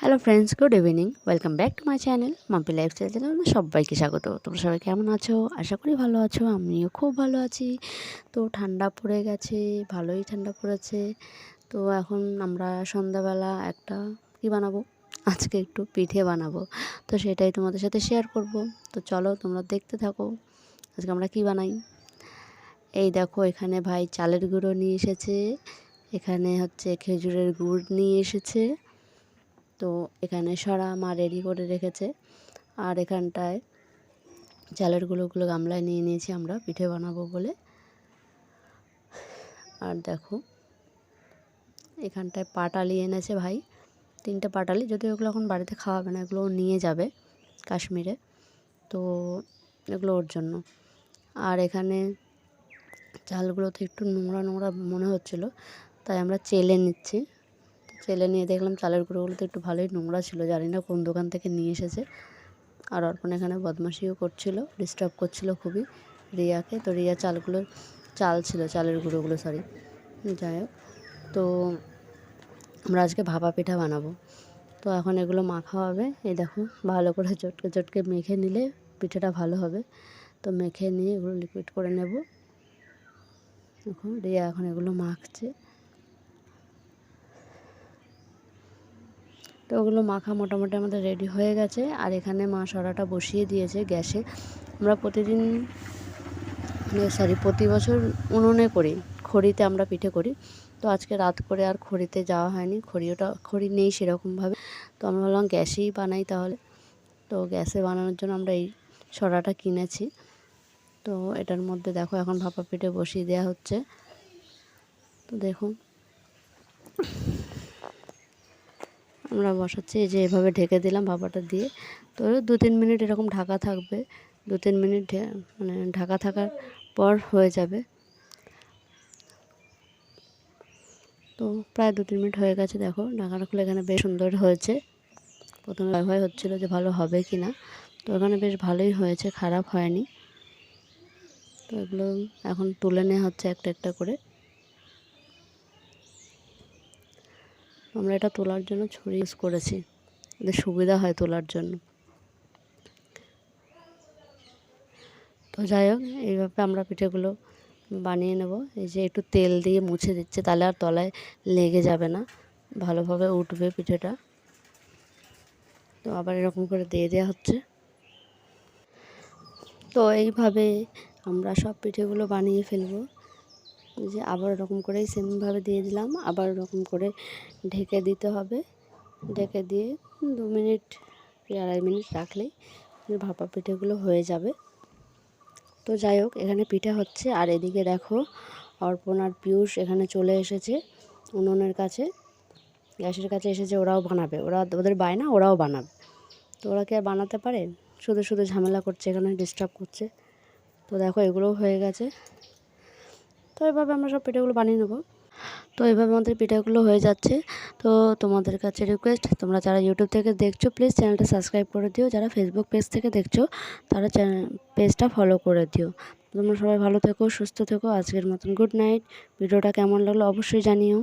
Hello friends good evening welcome back to my channel Mampi lifestyle channel সবাইকে স্বাগত। তোমরা সবাই কেমন আছো? আশা করি ভালো আছো, আমিও খুব ভালো আছি। তো ঠান্ডা পড়ে গেছে, ভালোই ঠান্ডা পড়েছে। তো এখন আমরা সন্ধ্যাবেলা একটা কী বানাবো? আজকে একটু পিঠে বানাবো। তো সেটাই তোমাদের সাথে শেয়ার করব। তো চলো তোমরা দেখতে থাকো, আজকে আমরা কী বানাই? এই দেখো, এখানে ভাই চালের গুঁড়ো নিয়ে এসেছে। এখানে হচ্ছে খেজুরের গুড় নিয়ে এসেছে। তো এখানে সরা মা রেডি করে রেখেছে। আর এখানটায় চালের গুঁড়োগুলো গামলায় নিয়ে নিয়েছি আমরা, পিঠে বানাবো বলে। আর দেখো, এখানটায় পাটালি এনেছে ভাই। তিনটে পাটালি, যদিও এগুলো এখন বাড়িতে খাওয়াবে না এগুলো নিয়ে যাবে কাশ্মীরে। তো এগুলো ওর জন্য। আর এখানে চালগুলোতে একটু নোংরা নোংরা মনে হচ্ছিল, তাই আমরা চেলে নিচ্ছি। চেলে নিয়ে দেখলাম চালের গুঁড়োগুলো তো একটু ভালোই নোংরা ছিল, জানি না কোন দোকান থেকে নিয়ে এসেছে। আর অর্পণ এখানে বদমাশিও করছিল ডিস্টার্ব করছিল খুবই রিয়াকে। তো রিয়া চালগুলো চাল ছিল, চালের গুঁড়োগুলো সরি যাই হোক, তো আমরা আজকে ভাপা পিঠা বানাবো। তো এখন এগুলো মাখা হবে, এই দেখো, ভালো করে চটকে চটকে মেখে নিলে পিঠেটা ভালো হবে। তো মেখে নিয়ে এগুলো লিকুইড করে নেব। এখন রিয়া এখন এগুলো মাখছে। তো ওগুলো মাখা মোটামুটি আমাদের রেডি হয়ে গেছে। আর এখানে মা সরাটা বসিয়ে দিয়েছে গ্যাসে। আমরা প্রতিদিন মানে সরি প্রতি বছর উনুনে করি, খড়িতে আমরা পিঠে করি। তো আজকে রাত করে আর খড়িতে যাওয়া হয়নি, খড়িওটা, খড়ি নেই সেরকমভাবে। তো আমরা ভাবলাম গ্যাসেই বানাই তাহলে। তো গ্যাসে বানানোর জন্য আমরা এই সরাটা কিনেছি। তো এটার মধ্যে দেখো এখন ভাপা পিঠে বসিয়ে দেওয়া হচ্ছে। তো দেখুন। আমরা বসাচ্ছি, এই যে এভাবে ঢেকে দিলাম ভাপাটা দিয়ে। তো দু তিন মিনিট এরকম ঢাকা থাকবে। দু তিন মিনিট মানে ঢাকা থাকার পর হয়ে যাবে। তো প্রায় দু তিন মিনিট হয়ে গেছে, দেখো। ঢাকাটা খুলে এখানে বেশ সুন্দর হয়েছে। প্রথমে ভয় হচ্ছিল যে ভালো হবে কি না। তো এখানে বেশ ভালোই হয়েছে, খারাপ হয়নি। তো এগুলো এখন তুলে নেওয়া হচ্ছে একটা একটা করে। আমরা এটা তোলার জন্য ছুরি ইউজ করেছি। এতে সুবিধা হয় তোলার জন্য। তো যাই হোক, এইভাবে আমরা পিঠেগুলো বানিয়ে নেব। এই যে একটু তেল দিয়ে মুছে দিচ্ছে, তাহলে আর তলায় লেগে যাবে না। ভালোভাবে উঠবে পিঠেটা। তো আবার এরকম করে দিয়ে দেওয়া হচ্ছে। তো এইভাবে আমরা সব পিঠেগুলো বানিয়ে ফেলব। যে আবার ওরকম করেই সেমভাবে দিয়ে দিলাম। আবার ওরকম করে ঢেকে দিতে হবে। ঢেকে দিয়ে দু মিনিট কি আড়াই মিনিট রাখলেই ভাপা পিঠেগুলো হয়ে যাবে। তো যাই হোক, এখানে পিঠে হচ্ছে। আর এদিকে দেখো, অর্পণ আর পিয়ুষ এখানে চলে এসেছে উনুনের কাছে। গ্যাসের কাছে এসেছে ওরাও বানাবে। ওরা ওদের বায়না, ওরাও বানাবে। তো ওরা কি আর বানাতে পারে? শুধু শুধু ঝামেলা করছে, এখানে ডিস্টার্ব করছে। তো দেখো, এগুলোও হয়ে গেছে। তো এভাবে আমরা সব পিঠাগুলো বানিয়ে নেব। তো এইভাবে আমাদের পিঠাগুলো হয়ে যাচ্ছে। তো তোমাদের কাছে রিকোয়েস্ট তোমরা যারা ইউটিউব থেকে দেখছ প্লিজ চ্যানেলটা সাবস্ক্রাইব করে দিও। যারা ফেসবুক পেজ থেকে দেখছ, তারা পেজটা ফলো করে দিও। তোমরা সবাই ভালো থেকো, সুস্থ থেকো। আজকের মতন গুড নাইট ভিডিওটা কেমন লাগল অবশ্যই জানিও।